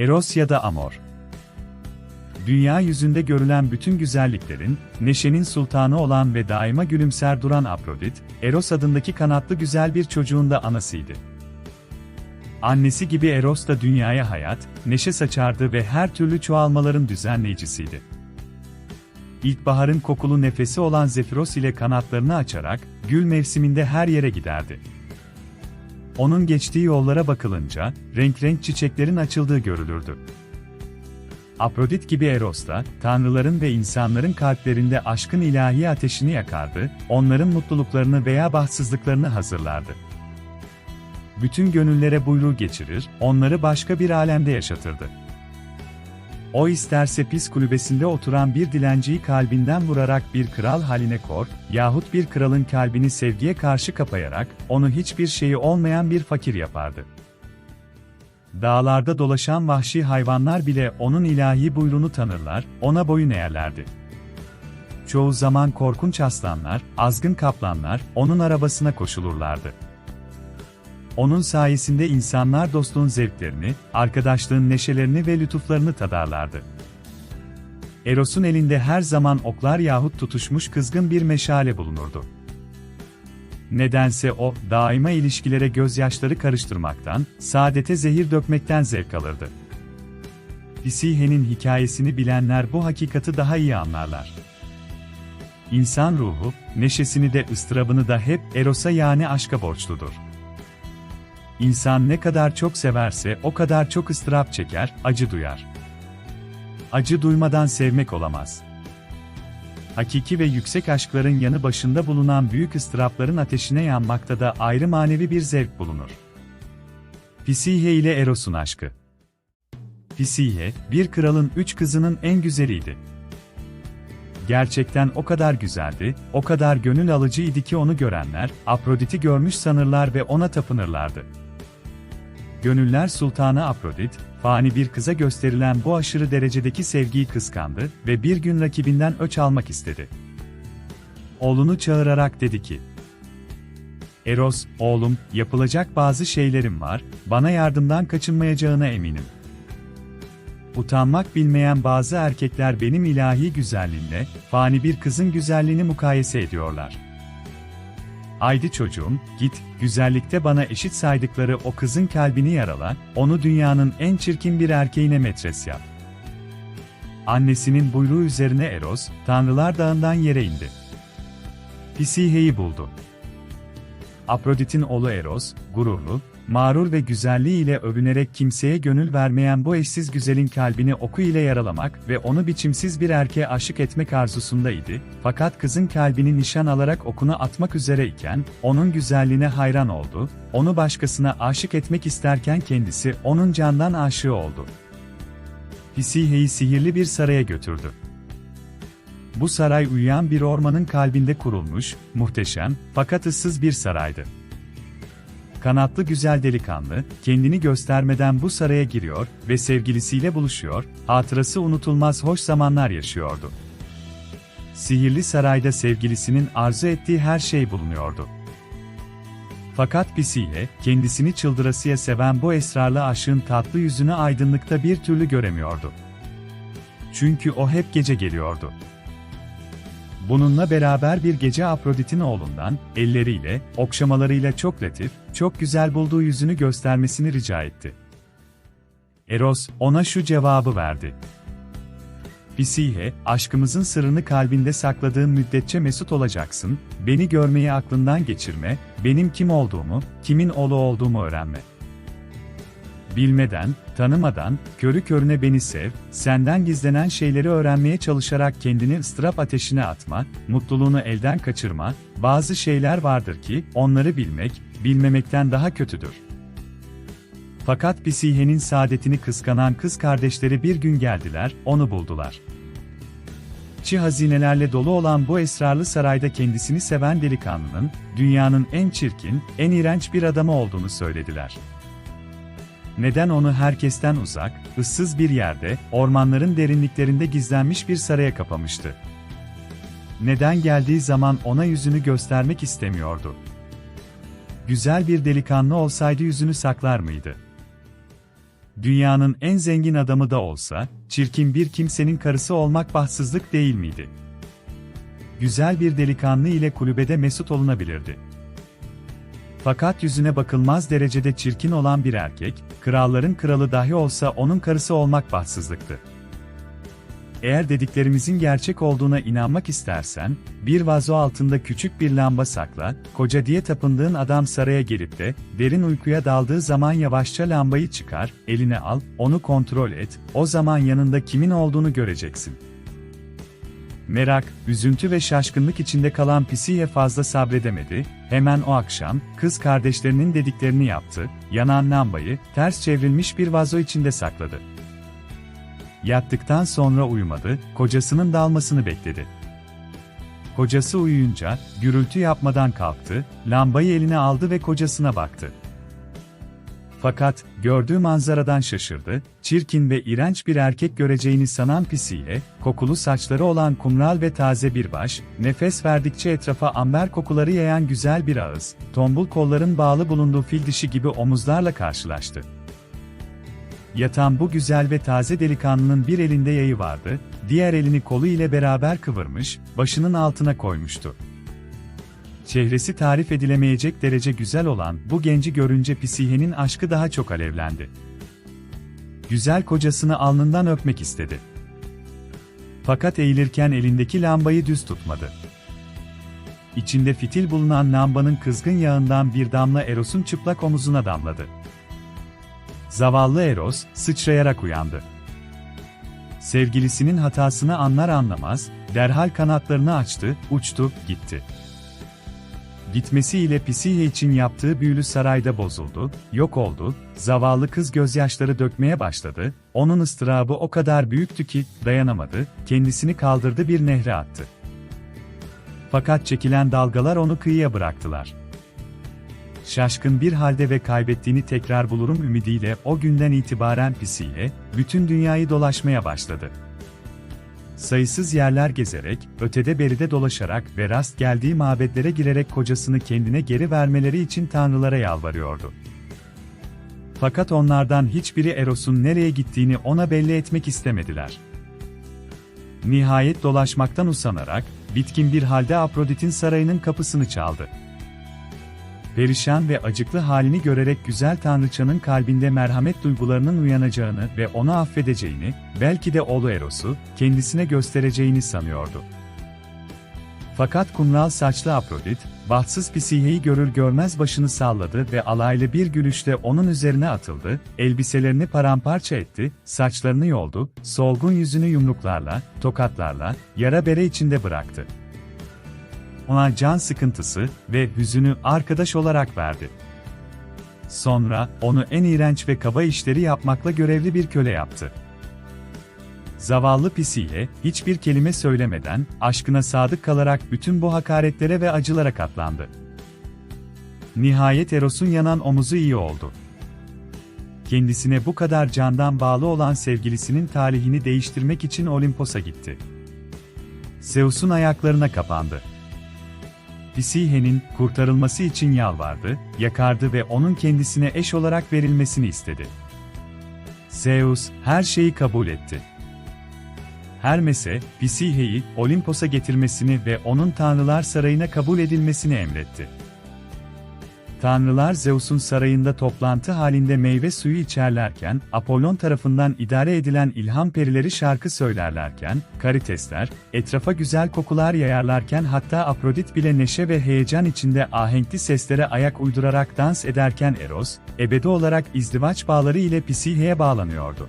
Eros ya da Amor. Dünya yüzünde görülen bütün güzelliklerin, neşenin sultanı olan ve daima gülümser duran Afrodit, Eros adındaki kanatlı güzel bir çocuğun da anasıydı. Annesi gibi Eros da dünyaya hayat, neşe saçardı ve her türlü çoğalmaların düzenleyicisiydi. İlkbaharın kokulu nefesi olan Zefiros ile kanatlarını açarak, gül mevsiminde her yere giderdi. Onun geçtiği yollara bakılınca, renk renk çiçeklerin açıldığı görülürdü. Afrodit gibi Eros da, tanrıların ve insanların kalplerinde aşkın ilahi ateşini yakardı, onların mutluluklarını veya bahtsızlıklarını hazırlardı. Bütün gönüllere buyruğu geçirir, onları başka bir alemde yaşatırdı. O isterse pis kulübesinde oturan bir dilenciyi kalbinden vurarak bir kral haline kor, yahut bir kralın kalbini sevgiye karşı kapayarak, onu hiçbir şeyi olmayan bir fakir yapardı. Dağlarda dolaşan vahşi hayvanlar bile onun ilahi buyruğunu tanırlar, ona boyun eğerlerdi. Çoğu zaman korkunç aslanlar, azgın kaplanlar, onun arabasına koşulurlardı. Onun sayesinde insanlar dostluğun zevklerini, arkadaşlığın neşelerini ve lütuflarını tadarlardı. Eros'un elinde her zaman oklar yahut tutuşmuş kızgın bir meşale bulunurdu. Nedense o, daima ilişkilere gözyaşları karıştırmaktan, saadete zehir dökmekten zevk alırdı. Pisihe'nin hikayesini bilenler bu hakikati daha iyi anlarlar. İnsan ruhu, neşesini de ıstırabını da hep Eros'a yani aşka borçludur. İnsan ne kadar çok severse o kadar çok ıstırap çeker, acı duyar. Acı duymadan sevmek olamaz. Hakiki ve yüksek aşkların yanı başında bulunan büyük ıstırapların ateşine yanmakta da ayrı manevi bir zevk bulunur. Pisihe ile Eros'un aşkı Pisihe, bir kralın üç kızının en güzeliydi. Gerçekten o kadar güzeldi, o kadar gönül alıcıydı ki onu görenler, Afrodit'i görmüş sanırlar ve ona tapınırlardı. Gönüller Sultanı Afrodit, fani bir kıza gösterilen bu aşırı derecedeki sevgiyi kıskandı ve bir gün rakibinden öç almak istedi. Oğlunu çağırarak dedi ki, Eros, oğlum, yapılacak bazı şeylerim var, bana yardımdan kaçınmayacağına eminim. Utanmak bilmeyen bazı erkekler benim ilahi güzelliğimle, fani bir kızın güzelliğini mukayese ediyorlar.'' Haydi çocuğum, git, güzellikte bana eşit saydıkları o kızın kalbini yarala, onu dünyanın en çirkin bir erkeğine metres yap. Annesinin buyruğu üzerine Eros, Tanrılar Dağı'ndan yere indi. Pisihe'yi buldu. Afrodit'in oğlu Eros, gururlu, mağrur ve güzelliğiyle övünerek kimseye gönül vermeyen bu eşsiz güzelin kalbini oku ile yaralamak ve onu biçimsiz bir erkeğe aşık etmek arzusundaydı, fakat kızın kalbini nişan alarak okunu atmak üzere iken, onun güzelliğine hayran oldu, onu başkasına aşık etmek isterken kendisi onun candan aşığı oldu. Pisihe'yi sihirli bir saraya götürdü. Bu saray uyuyan bir ormanın kalbinde kurulmuş, muhteşem, fakat ıssız bir saraydı. Kanatlı güzel delikanlı, kendini göstermeden bu saraya giriyor ve sevgilisiyle buluşuyor, hatırası unutulmaz hoş zamanlar yaşıyordu. Sihirli sarayda sevgilisinin arzu ettiği her şey bulunuyordu. Fakat Pisiye, kendisini çıldırasıya seven bu esrarlı aşığın tatlı yüzünü aydınlıkta bir türlü göremiyordu. Çünkü o hep gece geliyordu. Bununla beraber bir gece Afrodit'in oğlundan, elleriyle, okşamalarıyla çok latif, çok güzel bulduğu yüzünü göstermesini rica etti. Eros, ona şu cevabı verdi. Pisihe, aşkımızın sırrını kalbinde sakladığın müddetçe mesut olacaksın, beni görmeyi aklından geçirme, benim kim olduğumu, kimin oğlu olduğumu öğrenme. Bilmeden, tanımadan, körü körüne beni sev, senden gizlenen şeyleri öğrenmeye çalışarak kendini ıstırap ateşine atma, mutluluğunu elden kaçırma, bazı şeyler vardır ki, onları bilmek, bilmemekten daha kötüdür. Fakat Pisihe'nin saadetini kıskanan kız kardeşleri bir gün geldiler, onu buldular. Çi hazinelerle dolu olan bu esrarlı sarayda kendisini seven delikanlının, dünyanın en çirkin, en iğrenç bir adamı olduğunu söylediler. Neden onu herkesten uzak, ıssız bir yerde, ormanların derinliklerinde gizlenmiş bir saraya kapamıştı? Neden geldiği zaman ona yüzünü göstermek istemiyordu? Güzel bir delikanlı olsaydı yüzünü saklar mıydı? dünyanın en zengin adamı da olsa, çirkin bir kimsenin karısı olmak bahtsızlık değil miydi? Güzel bir delikanlı ile kulübede mesut olunabilirdi. Fakat yüzüne bakılmaz derecede çirkin olan bir erkek, kralların kralı dahi olsa onun karısı olmak bahtsızlıktı. Eğer dediklerimizin gerçek olduğuna inanmak istersen, bir vazo altında küçük bir lamba sakla, koca diye tapındığın adam saraya gelip de, derin uykuya daldığı zaman yavaşça lambayı çıkar, eline al, onu kontrol et, o zaman yanında kimin olduğunu göreceksin. Merak, üzüntü ve şaşkınlık içinde kalan Pisiye fazla sabredemedi, hemen o akşam, kız kardeşlerinin dediklerini yaptı, yanan lambayı, ters çevrilmiş bir vazo içinde sakladı. Yattıktan sonra uyumadı, kocasının dalmasını bekledi. Kocası uyuyunca, gürültü yapmadan kalktı, lambayı eline aldı ve kocasına baktı. Fakat, gördüğü manzaradan şaşırdı, çirkin ve iğrenç bir erkek göreceğini sanan pisiyle, kokulu saçları olan kumral ve taze bir baş, nefes verdikçe etrafa amber kokuları yayan güzel bir ağız, tombul kolların bağlı bulunduğu fil dişi gibi omuzlarla karşılaştı. Yatan bu güzel ve taze delikanlının bir elinde yayı vardı, diğer elini kolu ile beraber kıvırmış, başının altına koymuştu. Çehresi tarif edilemeyecek derece güzel olan bu genci görünce Pisihe'nin aşkı daha çok alevlendi. Güzel kocasını alnından öpmek istedi. Fakat eğilirken elindeki lambayı düz tutmadı. İçinde fitil bulunan lambanın kızgın yağından bir damla Eros'un çıplak omuzuna damladı. Zavallı Eros, sıçrayarak uyandı. Sevgilisinin hatasını anlar anlamaz, derhal kanatlarını açtı, uçtu, gitti. Gitmesiyle Pisihe için yaptığı büyülü sarayda bozuldu, yok oldu, zavallı kız gözyaşları dökmeye başladı, onun ıstırabı o kadar büyüktü ki, dayanamadı, kendisini kaldırdı bir nehre attı. Fakat çekilen dalgalar onu kıyıya bıraktılar. Şaşkın bir halde ve kaybettiğini tekrar bulurum ümidiyle o günden itibaren Pisihe, bütün dünyayı dolaşmaya başladı sayısız yerler gezerek, ötede beride dolaşarak ve rast geldiği mabetlere girerek kocasını kendine geri vermeleri için tanrılara yalvarıyordu. Fakat onlardan hiçbiri Eros'un nereye gittiğini ona belli etmek istemediler. Nihayet dolaşmaktan usanarak, bitkin bir halde Afrodit'in sarayının kapısını çaldı perişan ve acıklı halini görerek güzel tanrıçanın kalbinde merhamet duygularının uyanacağını ve onu affedeceğini, belki de oğlu Eros'u, kendisine göstereceğini sanıyordu. Fakat kumral saçlı Afrodit, bahtsız Pisihe'yi görür görmez başını salladı ve alaylı bir gülüşle onun üzerine atıldı, elbiselerini paramparça etti, saçlarını yoldu, solgun yüzünü yumruklarla, tokatlarla, yara bere içinde bıraktı ona can sıkıntısı ve hüzünü arkadaş olarak verdi. Sonra onu en iğrenç ve kaba işleri yapmakla görevli bir köle yaptı. Zavallı Pisiye, hiçbir kelime söylemeden, aşkına sadık kalarak bütün bu hakaretlere ve acılara katlandı. Nihayet Eros'un yanan omuzu iyi oldu. Kendisine bu kadar candan bağlı olan sevgilisinin talihini değiştirmek için Olimpos'a gitti. Zeus'un ayaklarına kapandı. Pisihe'nin kurtarılması için yalvardı, yakardı ve onun kendisine eş olarak verilmesini istedi. Zeus her şeyi kabul etti. Hermes'e Pisihe'yi Olimpos'a getirmesini ve onun tanrılar sarayına kabul edilmesini emretti. Tanrılar Zeus'un sarayında toplantı halinde meyve suyu içerlerken, Apollon tarafından idare edilen ilham perileri şarkı söylerlerken, karitesler, etrafa güzel kokular yayarlarken hatta Afrodit bile neşe ve heyecan içinde ahenkli seslere ayak uydurarak dans ederken Eros, ebedi olarak izdivaç bağları ile Pisihe'ye bağlanıyordu.